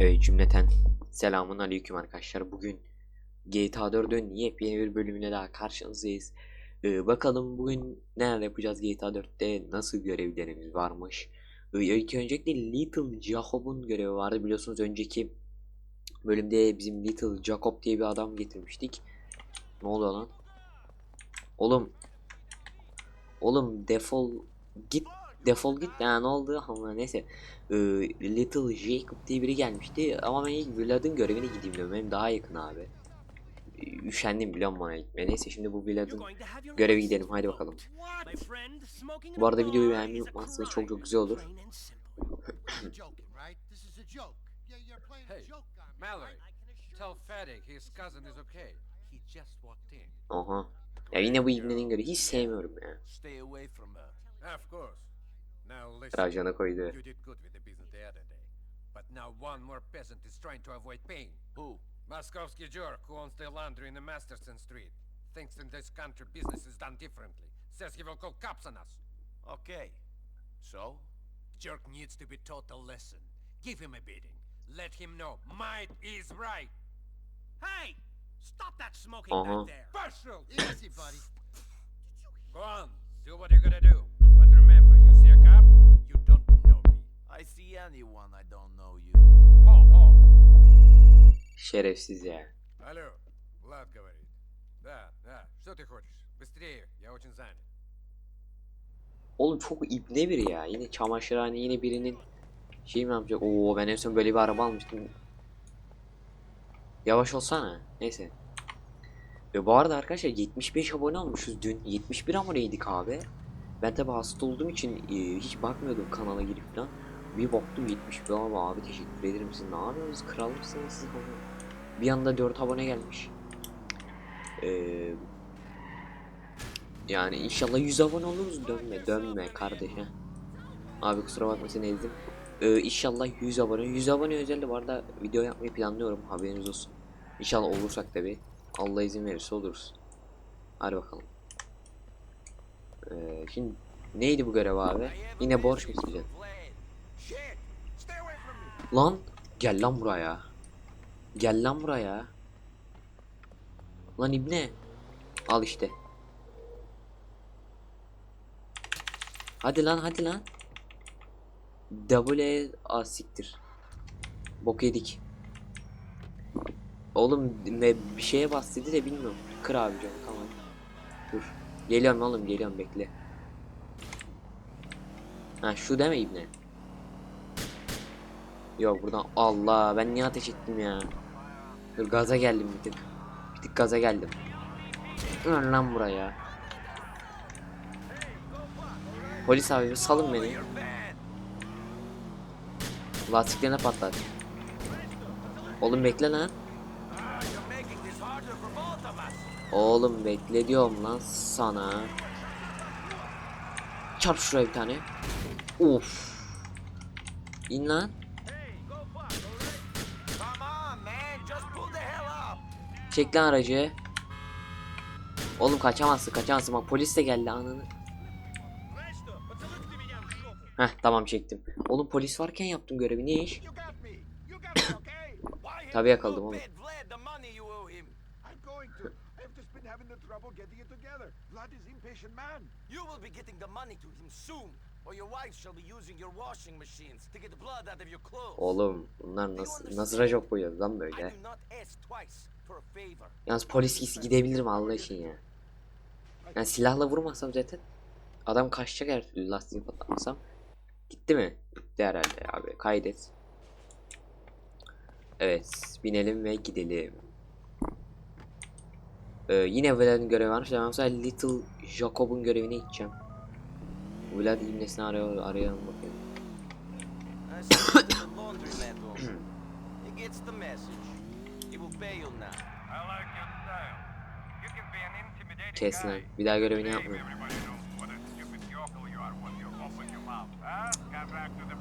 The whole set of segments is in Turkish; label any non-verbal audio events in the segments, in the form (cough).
Evet cümleten selamun aleyküm arkadaşlar. Bugün GTA 4'ün yepyeni bir bölümüne daha karşınızdayız. Ee, bakalım bugün neler yapacağız GTA 4'te nasıl görevlerimiz varmış. Ee, ilk öncelikle Little Jacob'un görevi vardı biliyorsunuz önceki bölümde bizim Little Jacob diye bir adam getirmiştik. Ne oluyor lan? Oğlum Oğlum defol git defol git ya ne oldu? Ama neyse. Ee, Little Jacob diye biri gelmişti. Ama ben ilk Vlad'ın görevine gideyim diyorum. Benim daha yakın abi. Ee, üşendim biliyor musun bana gitmeye neyse şimdi bu Vlad'ın göreve gidelim. Haydi bakalım. Bu arada videoyu beğenmeyi unutmazsanız çok çok güzel olur. Aha. Ya yine bu ibnenin görevi hiç sevmiyorum ya Stay away from her. Of course. Now listen. Koydu You did good with the business the other day. But now one more peasant is trying to avoid pain. Who? Moskovsky jerk who owns the laundry in the Masterson Street. Thinks in this country business is done differently. Says he will call cops on us. Okay. So? Jerk needs to be taught a lesson. Give him a beating. Let him know might is right. Hey! Stop that smoking Uh-huh. back there! Partial. Easy, buddy. Go on, do what you're gonna do. I see anyone I don't know you. Ho, ho. şerefsiz ya Алло, Влад говорит. Да, да, что ты хочешь? Быстрее, я очень занят. Oğlum çok ibne biri ya yine çamaşırhane yine birinin şey mi yapacak Oo ben en son böyle bir araba almıştım Yavaş olsana neyse Ve bu arada arkadaşlar 75 abone olmuşuz dün 71 aboneydik abi Ben tabi hasta olduğum için e, hiç bakmıyordum kanala girip falan Bir baktım 71 ama abi teşekkür ederim siz ne yapıyorsunuz kral mısınız siz bana Bir anda 4 abone gelmiş Eee yani inşallah 100 abone oluruz dönme dönme kardeşe. Abi kusura bakma seni ezdim. Ee, inşallah 100 abone 100 abone özelde bu arada video yapmayı planlıyorum haberiniz olsun. İnşallah olursak tabi. Allah izin verirse oluruz. Hadi bakalım. Ee, şimdi neydi bu görev abi? Yine borç mu isteyeceksin? Lan gel lan buraya. Gel lan buraya. Lan ibne. Al işte. Hadi lan hadi lan. E A siktir. Bok yedik. Oğlum ne bir şeye bas dedi de bilmiyorum. Kır abi canım tamam. Dur. Geliyorum oğlum geliyorum bekle. Ha şu deme ibne. Yok buradan Allah ben niye ateş ettim ya. Dur gaza geldim bir tık. Bir tık gaza geldim. Dur lan buraya. Polis abi salın beni. Lastiklerine patlat. Oğlum bekle lan. Oğlum bekle diyorum lan sana. Çarp şuraya bir tane. Of. İn lan. Çek lan aracı. Oğlum kaçamazsın kaçamazsın bak polis de geldi ananı. Heh tamam çektim. Oğlum polis varken yaptım görevi ne iş? (coughs) Tabii yakaladım oğlum. Pay Vlad the money you owe him. I'm going to. I've just been having the trouble getting it together. Vlad is impatient man. You will be getting the money to him soon. Or your wife shall be using your washing machines to get the blood out of your clothes. Oğlum bunlar nasıl nasıl racok koyuyoruz lan I böyle? do not ask twice for a favor. Yalnız polis gitsi gidebilirim Allah için ya. Yani silahla vurmasam zaten adam kaçacak her türlü lastiği patlatmasam. Gitti mi? Gitti herhalde abi. Kaydet. Evet. Binelim ve gidelim. Ee, yine Vlad'ın görevi varmış. Ben mesela Little Jacob'un görevine gideceğim. Vlad ibnesini arıyor, arayalım bakayım. (coughs) (coughs) I sent it to the laundromat owner. He gets the message. He will pay you now. I like your style. You can be an intimidating Kes lan. guy. Bir daha görevini the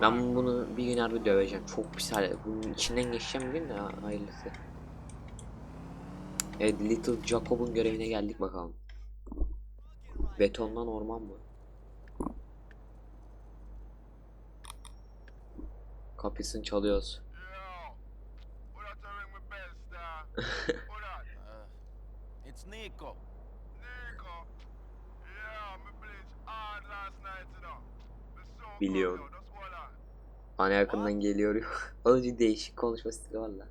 Ben bunu bir gün harbi döveceğim. Çok pis hale. Bunun içinden geçeceğim bir gün de hayırlısı. Evet Little Jacob'un görevine geldik bakalım. Betondan orman mı? Kapısını çalıyoruz. İt's Nico. Nico. Yeah, me bleach hard last night, you know. Biliyorum. Bana yakından geliyor. (laughs) Oğlum değişik konuşma stili var lan.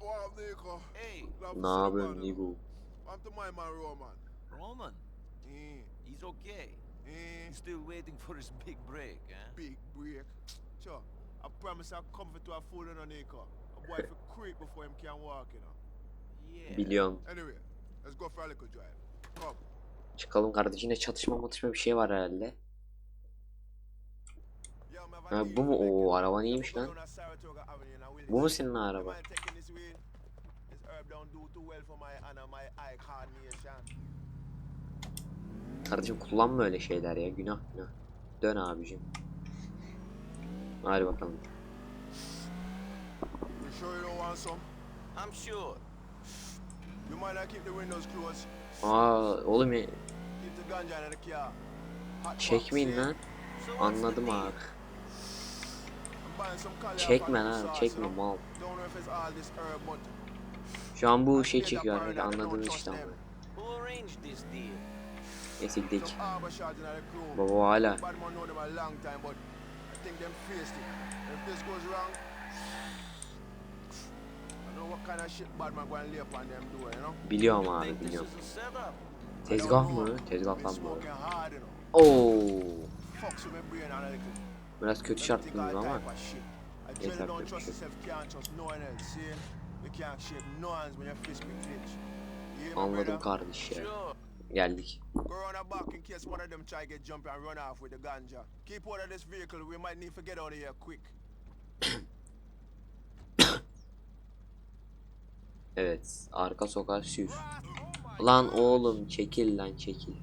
What up, Nico? Hey, Love Ne yapıyorsun. Nigo? I'm to my man Roman. Roman. Eh, He's okay. eh, He's still waiting for his big break, eh? big break. Sure. I promise I'll come to a fool on Nico. A boy for creep before him can walk, you know. Yeah. Biliyorum. Anyway, let's go for a little drive. Come. Çıkalım kardeşim. Yine çatışma matışma bir şey var herhalde. Ha, bu mu? Oo araban iyiymiş lan. Bu mu senin araba? Kardeşim kullanma öyle şeyler ya. Günah günah. Dön abicim. Hadi bakalım. Sure you don't want some? I'm sure. You might not keep the windows closed. Aa oğlum ya, Keep the ganja in the car. Çekmeyin lan. Anladım abi. Çekme lan çekme mal. Şu an bu şey çekiyor hani trust işte ama. Neyse gidelim. Baba hala. Biliyorum abi biliyorum. Tezgah mı? Tezgah Been lan bu. smoking hard, you know. Oo. Biraz kötü all ama. hear me, Anladım kardeş ya. Geldik. Evet. Arka sokağa sür. Lan oğlum çekil lan çekil.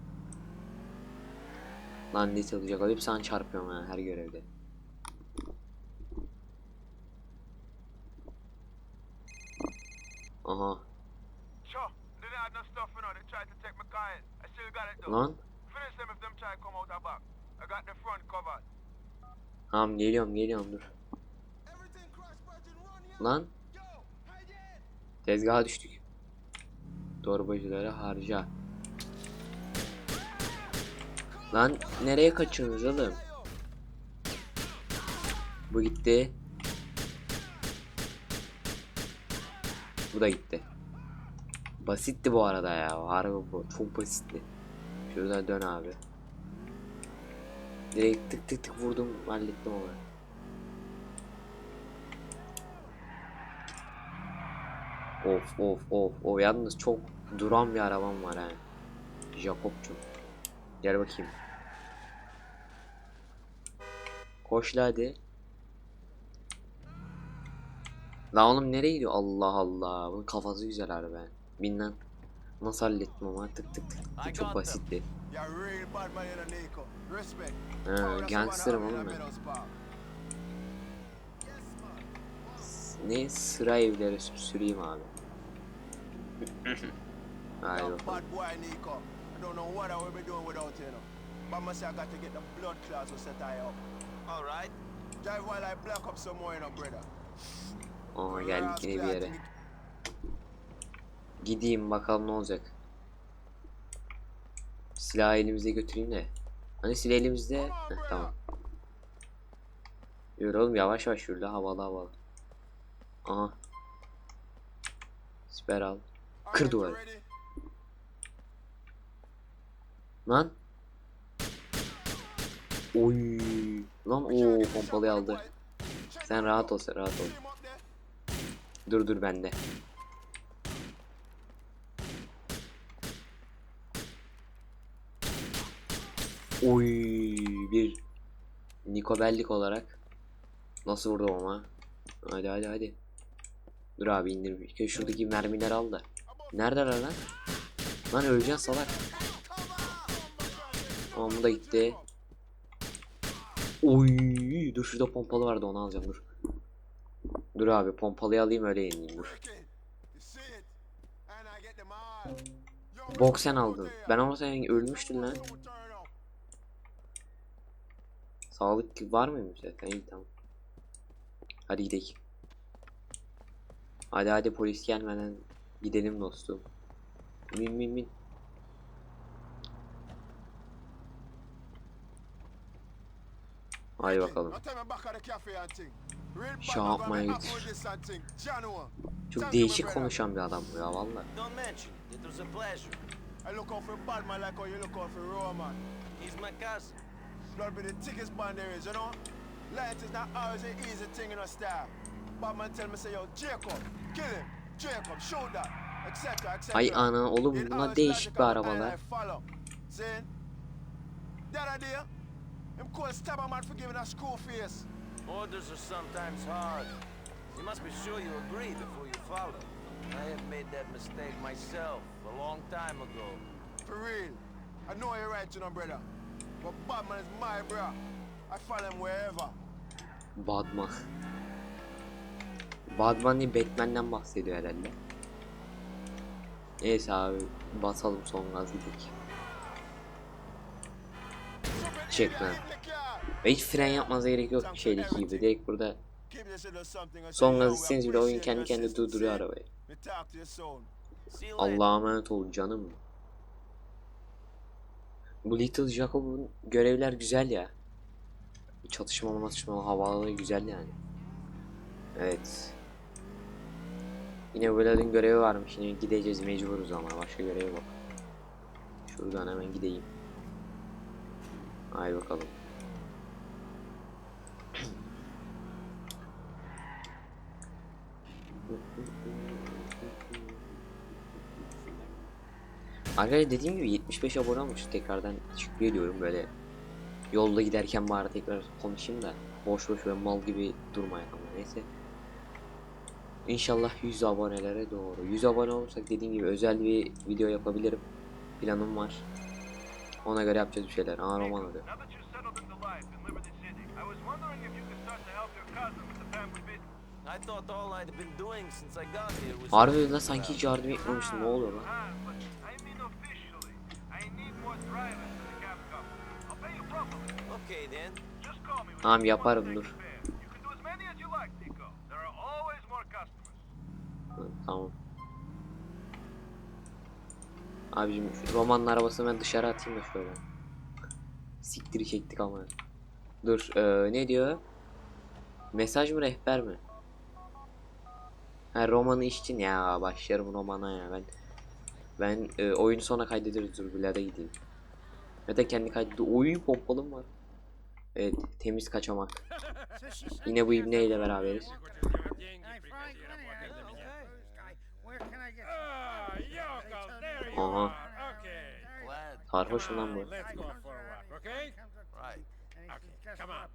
Lan ne çalacak? Hep sana çarpıyorum ha her görevde. Aha. Lan. Tamam geliyorum geliyorum dur. Lan. Tezgaha düştük. Torbacıları harca. Lan nereye kaçıyorsunuz oğlum? Bu gitti. Bu da gitti. Basitti bu arada ya. Harbi bu. Çok basitti. Şurada dön abi. Direkt tık tık tık vurdum. Hallettim onu. Of of of o yalnız çok duran bir arabam var ha. Jakob'cum. Gel bakayım. Koş hadi. La oğlum nereye gidiyor? Allah Allah. Bunun kafası güzel harbi. Bin lan. Nasıl hallettim ama tık tık tık. Çok basitti. Ha, gangsterım oğlum ben. Ne sıra evleri sü- süreyim abi. Haydi You're a bakalım. bad boy, Nico. I don't know what I will be doing without you, know. But must say I got to get the blood clots to set I up. All right. Drive while I black up some more, you know, brother. Aa geldik yine bir yere. Gideyim bakalım ne olacak. Silahı elimizde götüreyim de. Hani silah elimizde. Heh, tamam. Yürü oğlum yavaş yavaş yürü havalı havalı. Aha. Siper al. Kır duvarı. Lan. Oy. Lan o pompalıyı aldı. Sen rahat ol sen rahat ol. Dur dur bende. Oy bir Niko Bellic olarak nasıl vurdum ama hadi hadi hadi dur abi indir şuradaki mermileri al da neredeler lan lan öleceksin salak tamam bu da gitti Oy dur şurada pompalı vardı onu alacağım dur dur abi pompalıyı alayım öyle yenileyim dur Bok sen aldın ben ama sen ölmüştün lan. Sağlık var mıymış zaten? İyi tamam. Hadi gidelim. Hadi hadi polis gelmeden gidelim dostum. Min min min. Hadi bakalım. Man yapmaya. Çok değişik konuşan bir adam bu ya valla. I look out for bad man like how you look out for Roman. He's my cousin. Blood be the thickest bond there is, you know? Light is not always an easy thing in a style. Bad man tell me say, yo, Jacob, kill him. Ay ana oğlum always değişik bir logical, araba but I lan. like follow. See? That idea? Him could stab a man for giving a screw face. Orders are sometimes hard. You must be sure you agree before you follow. I have made that mistake myself a long time ago. For real. I know you're right, you know, brother. But Batman is my bro. I follow him wherever. Batman. Batman değil Batman'den bahsediyor herhalde. Neyse abi basalım son gaz gidelim. Çek lan. Ve hiç fren yapmanıza gerek yok şeydeki gibi. Direkt burada son gaz itseniz bile oyun kendi kendine durduruyor arabayı. Allah'a emanet olun canım. Bu Little Jacob'un görevler güzel ya. Çatışmalı matışmalı havalı güzel yani. Evet. Yine Vlad'ın görevi varmış. Yine gideceğiz mecburuz ama başka görevi yok. Şuradan hemen gideyim. Hay bakalım. Arkadaşlar dediğim gibi 75 abone olmuş. Tekrardan teşekkür ediyorum böyle. Yolda giderken bari tekrar konuşayım da boş boş ve mal gibi durmayalım neyse. İnşallah 100 abonelere doğru. 100 abone olursak dediğim gibi özel bir video yapabilirim. Planım var. Ona göre yapacağız bir şeyler. Aa roman adı. Now that you're settled into life in Liberty City, I was wondering if you could start to help your cousin with the family business. I thought all I'd been doing since I got here was... Harbi lan sanki hiç yardım etmemiştim. Ne oluyor lan? Ah, but I Hı, Tamam. Abicim romanın arabasını ben dışarı atayım da şöyle. Siktiri çektik ama. Dur eee, ne diyor? Mesaj mı rehber mi? Ha romanı için ya başlarım romana ya ben. Ben e, oyunu sona kaydederiz dur Vlad'a gideyim. Ya da kendi kaydetti. Oy pompalım var. Evet temiz kaçamak. (laughs) Yine bu ibneyle beraberiz. Ah, yokel, there you Aha. are. Okay. Glad. Sarhoşum lan bu. Let's go for a walk, okay? Right. Okay, come on.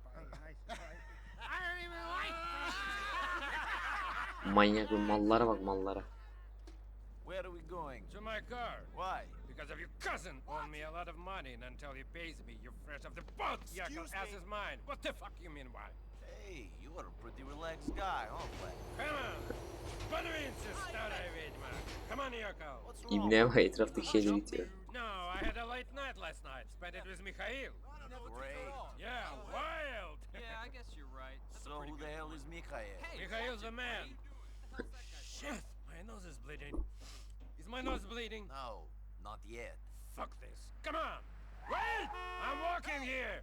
Manyak bu mallara bak mallara. Where are we going? To my car. Why? Because of your cousin owed me a lot of money, and until he pays me, you're fresh off the boat. Excuse ass me? is mine. What the fuck you mean why? Hey, you are a pretty relaxed guy, huh, İbnev. No, I had a late night last night. Spent it with Mikhail. Yeah, wild. yeah, I guess you're right. so who the hell is Mikhail? Man. Shit, my nose is bleeding. Is my nose bleeding? No, not yet. Fuck this. Come on. Wait! I'm walking here.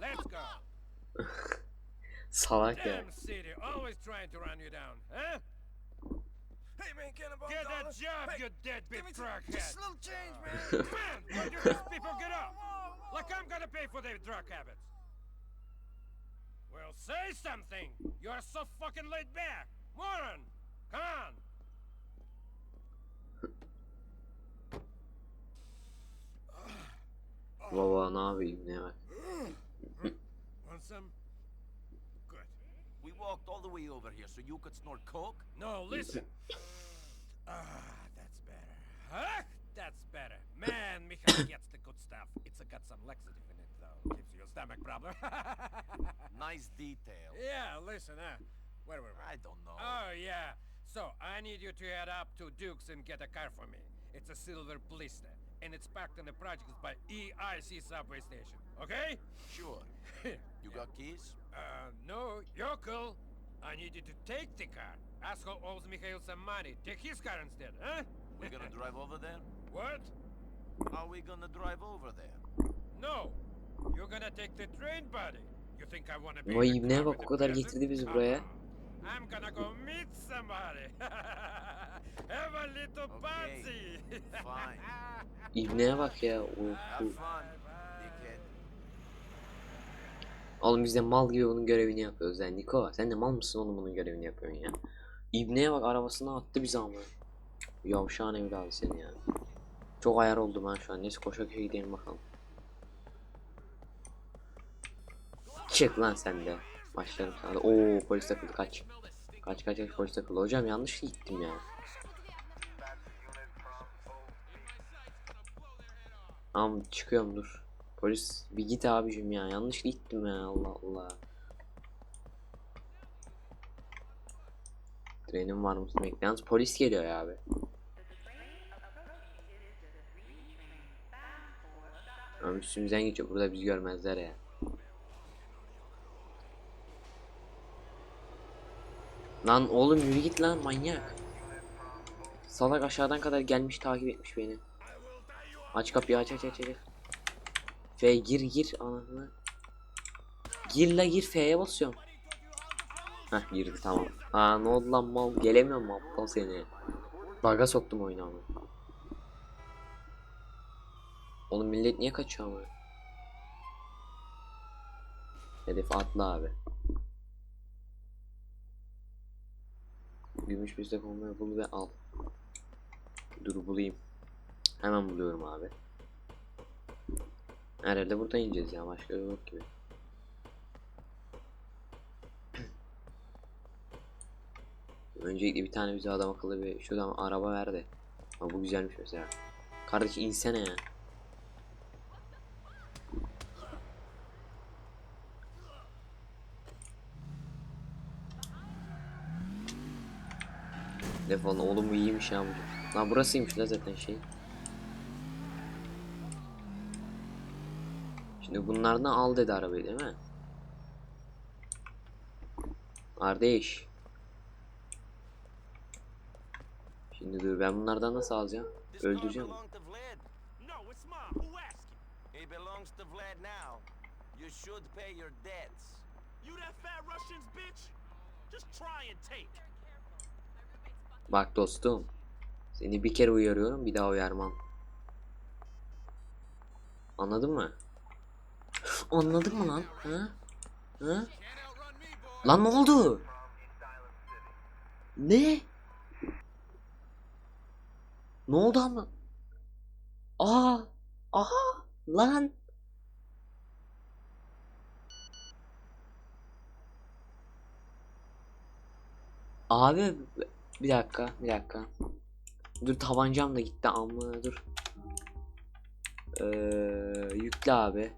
Let's go. (laughs) Salak ya. Damn city, always trying to run you down, huh? Hey man, can I borrow Get a job, Hey, you deadbeat give crackhead. Just a little change, man. (laughs) Man, why do these people get up? Like I'm gonna pay for their drug habits. Well, say something. You're so fucking laid back. Moron, come on. Baba ne yapayım ne bak. Want some? We walked all the way over here so you could snort coke? No, listen. (laughs) Ah, that's better. Huh? That's better. Man, Mikhail gets the good stuff. It's got some laxative in it, though. Gives you a stomach problem. (laughs) Nice detail. yeah, listen, huh? Where were we? I don't know. Oh, yeah. So, I need you to head up to Duke's and get a car for me. It's a silver blister, and it's parked in the projects by EIC subway station. Okay? Sure. (laughs) You got keys? uh, no, you're cool. I needed to take the car. Asshole owes Mikhail some money. Take his car instead, huh? We're gonna (laughs) drive over there? What? Are we gonna drive over there? No. You're gonna take the train, buddy. You think I wanna be Vay in the ibneye car bak, with o the kadar peasant? getirdi bizi Uh-uh. buraya. I'm gonna go meet somebody. (laughs) Have a little Okay, party. fine. (laughs) İbneye bak ya. Have fun, dickhead. Oğlum biz de mal gibi bunun görevini yapıyoruz yani Niko sen de mal mısın oğlum bunun görevini yapıyorsun ya. İbneye bak arabasına attı bizi ama. Yavşağın evladı seni ya. Çok ayar oldum ben şu an. Neyse koşa koşa gidelim bakalım. Çık lan sen de. Başlarım sana da. Oo polis takıldı kaç. Kaç kaç kaç polis takıldı. Hocam yanlış gittim ya. Tamam çıkıyorum dur. Polis bir git abicim ya. Yanlış gittim ya. Allah Allah. Trenim var? Bekle. Yalnız polis geliyor ya abi. Ama üstümüzden geçiyor. Burada bizi görmezler ya. Lan oğlum yürü git lan manyak. Salak aşağıdan kadar gelmiş takip etmiş beni. Aç kapıyı aç aç aç aç. F gir gir anasını. Gir la gir F'ye basıyorum. Heh girdi tamam. Aa ne oldu lan mal gelemiyorum mu aptal seni. Baga soktum oyunu ama. Oğlum millet niye kaçıyor ama? Hedef atla abi. Gümüş bir olmayı bul ve al. Dur bulayım. Hemen buluyorum abi. Herhalde buradan ineceğiz ya başka yok gibi. (clears throat) Öncelikle bir tane bize adam akıllı bir şuradan araba verdi. Ha bu güzelmiş mesela. Kardeş insene ya. Defol oğlum bu iyiymiş ya bu. Lan burasıymış la zaten şey. Şimdi bunlardan al dedi arabayı değil mi? Kardeş. Şimdi dur ben bunlardan nasıl alacağım? Öldüreceğim. Bak dostum. Seni bir kere uyarıyorum bir daha uyarmam. Anladın mı? Anladın mı lan? Ha? Ha? Lan ne oldu? Ne? Ne oldu ama? Aa! Aha! Lan! Abi bir dakika, bir dakika. Dur tabancam da gitti amma dur. Ee, yükle abi.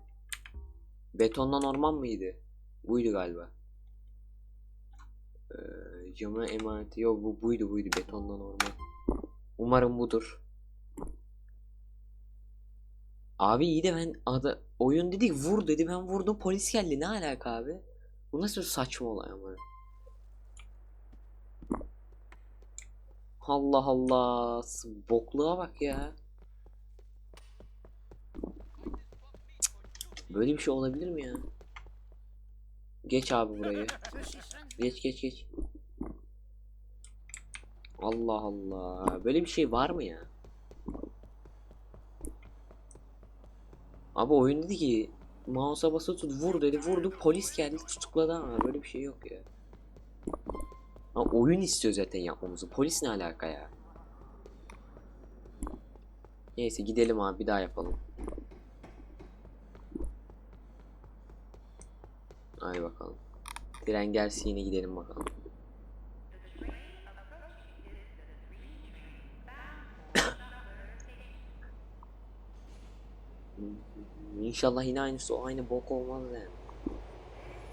Betondan orman mıydı? Buydu galiba. Ee, cama emaneti yok bu buydu buydu betondan orman. Umarım budur. Abi iyi de ben adı oyun dedik vur dedi ben vurdum polis geldi ne alaka abi? Bu nasıl saçma olay ama. Allah Allah. Bokluğa bak ya. Böyle bir şey olabilir mi ya? Geç abi burayı. Geç geç geç. Allah Allah. Böyle bir şey var mı ya? Abi oyun dedi ki mouse'a basılı tut vur dedi vurdu polis geldi tutukladı ama böyle bir şey yok ya. Ha, oyun istiyor zaten yapmamızı. Polis ne alaka ya? Neyse gidelim abi bir daha yapalım. Hadi bakalım. Tren gelsin yine gidelim bakalım. (coughs) İnşallah yine aynısı o aynı bok olmaz yani.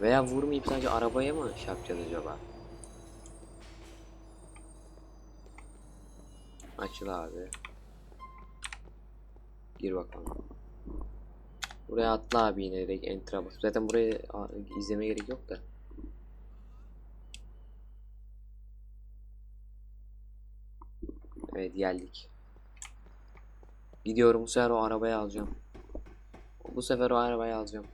Veya vurmayıp sadece arabaya mı yapacağız acaba? Açıl abi. Gir bakalım. Buraya atla abi yine direkt enter'a bas. Zaten burayı izlemeye gerek yok da. Evet geldik. Gidiyorum bu sefer o arabayı alacağım. Bu sefer o arabayı alacağım.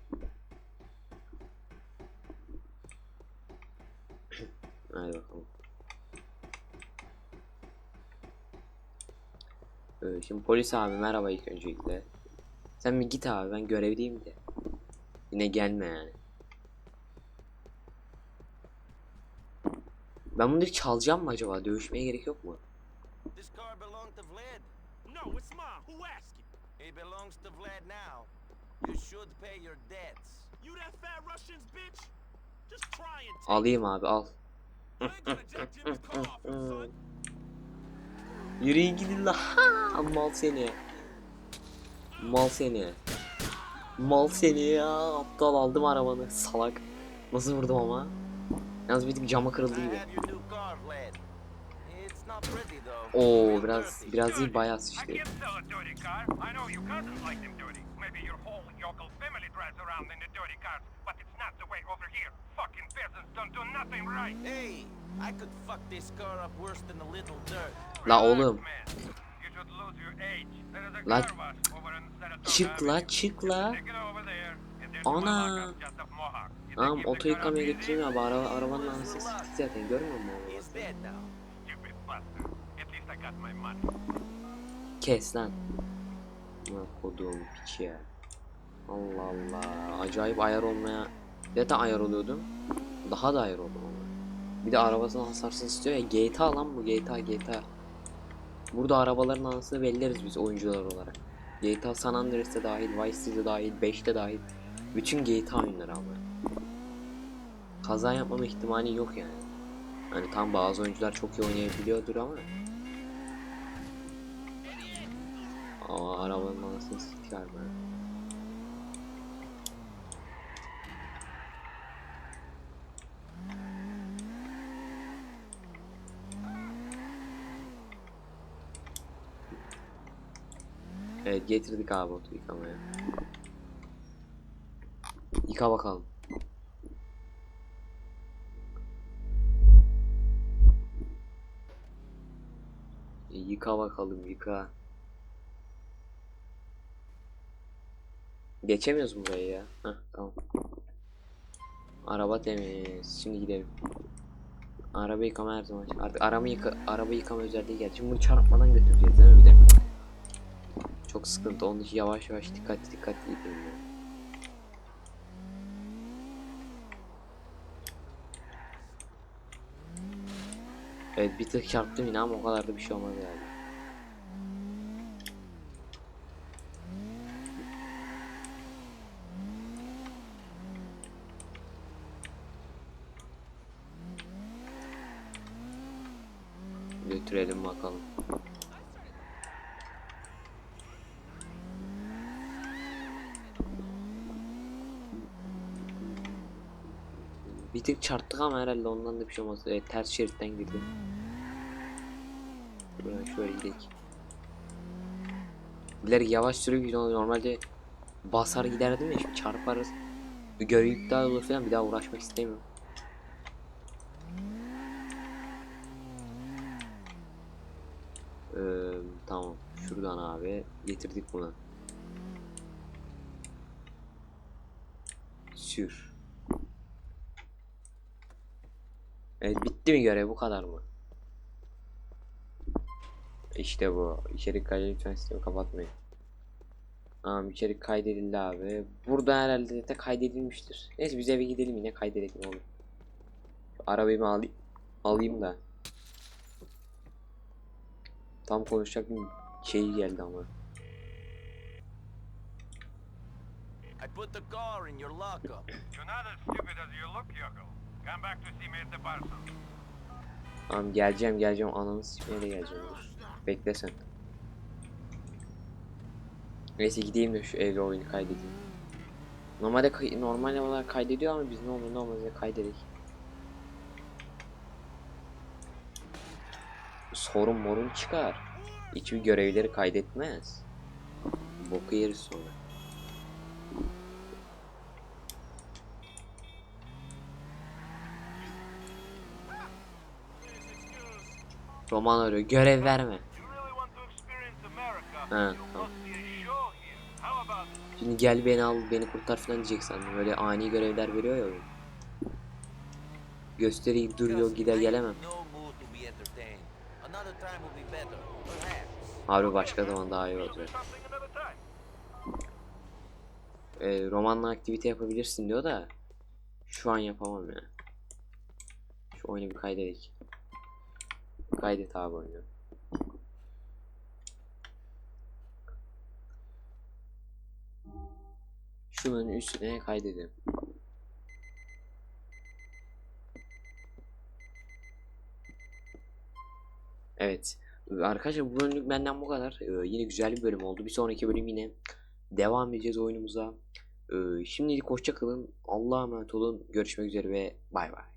Hadi bakalım. Ee, şimdi polis abi merhaba ilk öncelikle. Sen bir git abi ben görevliyim de. Yine gelme yani. Ben bunu çalacağım mı acaba? Dövüşmeye gerek yok mu? This car belonged to Vlad. No, it's mine. Who asked you? It belongs to Vlad now. You should pay your debts. You that fat Russians, bitch? Just try and take Alayım abi al. I ain't gonna jack Jimmy's car off you, son. Yürüyün gidin la. Ha, Mal seni. Mal seni. Mal seni ya. Aptal aldım arabanı. Salak. Nasıl vurdum ama? Yalnız bir tık camı kırıldı gibi. Oo biraz biraz değil bayağı sıçtı. La oğlum. La- Çık la çık la. Ana. Tamam oto yıkamaya getireyim abi. Araba, arabanın anasını zaten görmüyor musun? He's dead now. Stupid bastard. At least I got my money. Kes lan. Kodum piç ya. Allah Allah. Acayip ayar olmaya. Zaten ayar oluyordum. Daha da ayar oldum. Bir de arabasını hasarsız istiyor ya. GTA lan bu GTA GTA. Burada arabaların anasını belleriz biz oyuncular olarak. GTA San Andreas'te dahil, Vice City'de dahil, 5'te dahil. Bütün GTA oyunları ama. Kaza yapmama ihtimali yok yani. Hani tam bazı oyuncular çok iyi oynayabiliyordur ama. Aa arabanın anasını siktiler be. Evet getirdik abi otu yıkamaya. Yıka bakalım. Yıka bakalım yıka. Geçemiyoruz burayı ya. Heh, tamam. Araba temiz. Şimdi gidelim. Araba yıkama her zaman. Artık araba yıka araba yıkama özelliği geldi. Şimdi bunu çarpmadan götüreceğiz değil mi bir de? Çok sıkıntı. Onun için yavaş yavaş dikkatli dikkatli gidelim. Evet bir tık çarptım yine ama o kadar da bir şey olmadı yani. Götürelim bakalım. Bir tık çarptık ama herhalde ondan da bir şey olmaz. Evet, ters şeritten girdim. Buradan şöyle gidelim. Bilerek yavaş sürüp normalde basar giderdim ya şimdi çarparız. Bir görev iptal olur falan bir daha uğraşmak istemiyorum. Ee, tamam şuradan abi getirdik bunu. Sür. Evet bitti mi görev bu kadar mı? İşte bu. İçerik kaydı lütfen sistemi kapatmayın. Tamam içerik kaydedildi abi. Burada herhalde de kaydedilmiştir. Neyse biz eve gidelim yine kaydedelim olur. Şu arabayı alayım? Alayım da. Tam konuşacak bir şey geldi ama. I put the car in your lockup. You're not as stupid as you look, yokel. Tamam geleceğim geleceğim ananı sikmeye de geleceğim dur. Bekle sen. Neyse gideyim de şu evde oyunu kaydedeyim. Normalde kay- normal olarak kaydediyor ama biz ne olur ne olmaz ya kaydedelim. Sorun morun çıkar. Hiçbir görevleri kaydetmez. Boku yeriz sonra. Roman arıyor. Görev verme. Ha, tamam. Şimdi gel beni al beni kurtar falan diyecek sandım. Böyle ani görevler veriyor ya. Göstereyim duruyor gider gelemem. Harbi başka zaman daha iyi olacak. Ee, romanla aktivite yapabilirsin diyor da şu an yapamam ya. Şu oyunu bir kaydedik. Kaydet abi oyunu. Şunun üstüne kaydedelim. Evet. Arkadaşlar bu bölümlük benden bu kadar. Ee, yine güzel bir bölüm oldu. Bir sonraki bölüm yine devam edeceğiz oyunumuza. Ee, şimdilik hoşça kalın. Allah'a emanet olun. Görüşmek üzere ve bay bay.